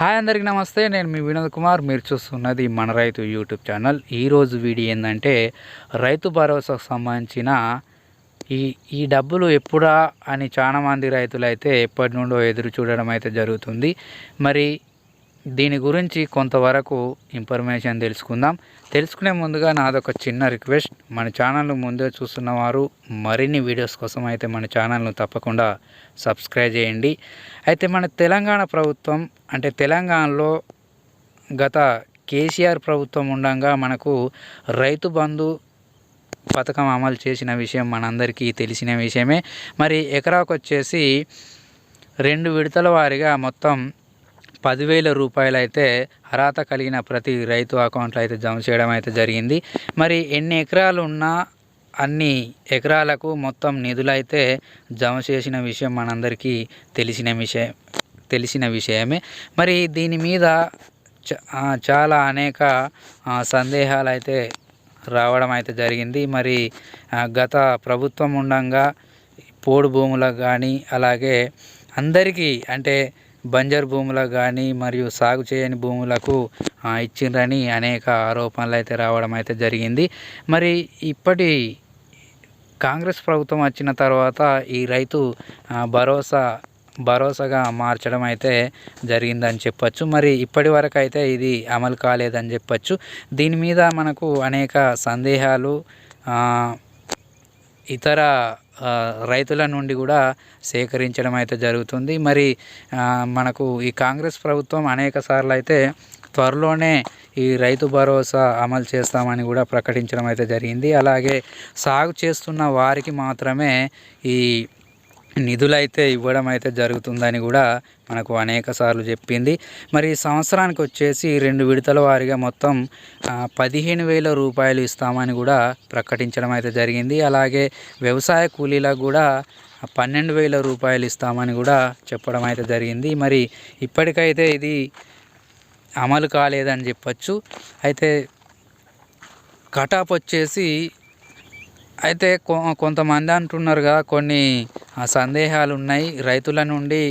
Hi అందరికీ నమస్తే నేను మీ వినోద్ కుమార్. మీరు చూస్తున్నది మన రైతు యూట్యూబ్ ఛానల్. ఈరోజు వీడియో ఏంటంటే రైతు భరోసాకు సంబంధించిన ఈ ఈ డబ్బులు ఎప్పుడా అని చాలామంది రైతులు అయితే ఎప్పటి నుండో ఎదురు చూడడం అయితే జరుగుతుంది. మరి దీని గురించి కొంతవరకు ఇన్ఫర్మేషన్ తెలుసుకుందాం. తెలుసుకునే ముందుగా నాదొక చిన్న రిక్వెస్ట్ మన ఛానల్ ముందే చూస్తున్న వారు మరిన్ని వీడియోస్ కోసం అయితే మన ఛానల్ను తప్పకుండా సబ్స్క్రైబ్ చేయండి. అయితే మన తెలంగాణ ప్రభుత్వం అంటే తెలంగాణలో గత కేసీఆర్ ప్రభుత్వం ఉండగా మనకు రైతు బంధు పథకం అమలు చేసిన విషయం మనందరికీ తెలిసిన విషయమే. మరి ఎకరాకు వచ్చేసి రెండు విడతల వారీగా మొత్తం పదివేల రూపాయలు అయితే అర్హత కలిగిన ప్రతి రైతు అకౌంట్లో అయితే జమ చేయడం అయితే జరిగింది. మరి ఎన్ని ఎకరాలు ఉన్నా అన్ని ఎకరాలకు మొత్తం నిధులైతే జమ చేసిన విషయం మనందరికీ తెలిసిన విషయం తెలిసిన విషయమే. మరి దీని మీద చ- చాలా అనేక సందేహాలు అయితే రావడం అయితే జరిగింది. మరి గత ప్రభుత్వం ఉండంగా పోడు భూములకు కానీ అలాగే అందరికీ అంటే బంజర్ భూములకు కానీ మరియు సాగు చేయని భూములకు ఇచ్చిండ్రని అనేక ఆరోపణలు అయితే రావడం అయితే జరిగింది. మరి ఇప్పటి కాంగ్రెస్ ప్రభుత్వం వచ్చిన తర్వాత ఈ రైతు భరోసా భరోసాగా మార్చడం అయితే జరిగిందని చెప్పొచ్చు. మరి ఇప్పటి వరకు అయితే ఇది అమలు కాలేదని చెప్పచ్చు. దీని మీద మనకు అనేక సందేహాలు ఇతర రైతుల నుండి కూడా సేకరించడం అయితే జరుగుతుంది. మరి మనకు ఈ కాంగ్రెస్ ప్రభుత్వం అనేక సార్లు అయితే త్వరలోనే ఈ రైతు భరోసా అమలు చేస్తామని కూడా ప్రకటించడం అయితే జరిగింది. అలాగే సాగు చేస్తున్న వారికి మాత్రమే ఈ నిధులైతే ఇవ్వడం అయితే జరుగుతుందని కూడా మనకు అనేక సార్లు చెప్పింది. మరి సంవత్సరానికి వచ్చేసి రెండు విడతల వారీగా మొత్తం పదిహేను వేల రూపాయలు ఇస్తామని కూడా ప్రకటించడం అయితే జరిగింది. అలాగే వ్యవసాయ కూలీలకు కూడా పన్నెండు వేల రూపాయలు ఇస్తామని కూడా చెప్పడం అయితే జరిగింది. మరి ఇప్పటికైతే ఇది అమలు కాలేదని చెప్పచ్చు. అయితే కటాప్ వచ్చేసి అయితే కొ- కొంతమంది అంటున్నారుగా కొన్ని సందేహాలు ఉన్నాయి రైతుల నుండి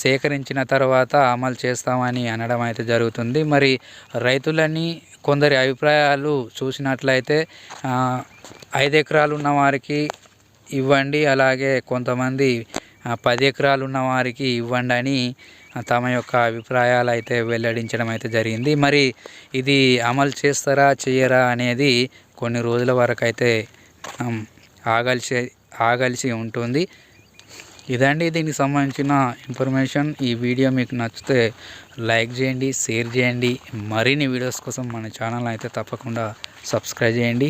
సేకరించిన తర్వాత అమలు చేస్తామని అనడం అయితే జరుగుతుంది. మరి రైతులని కొందరి అభిప్రాయాలు చూసినట్లయితే ఐదు ఎకరాలు ఉన్న వారికి ఇవ్వండి అలాగే కొంతమంది పది ఎకరాలు ఉన్న వారికి ఇవ్వండి అని తమ యొక్క అభిప్రాయాలు అయితే వెల్లడించడం అయితే జరిగింది. మరి ఇది అమలు చేస్తారా చేయరా అనేది కొన్ని రోజుల వరకు అయితే ఆగాల్సి ఆగాల్సి ఉంటుంది. ఇదండి దీనికి సంబంధించిన ఇన్ఫర్మేషన్. ఈ వీడియో మీకు నచ్చితే లైక్ చేయండి షేర్ చేయండి. మరిన్ని వీడియోస్ కోసం మన ఛానల్ అయితే తప్పకుండా సబ్స్క్రైబ్ చేయండి.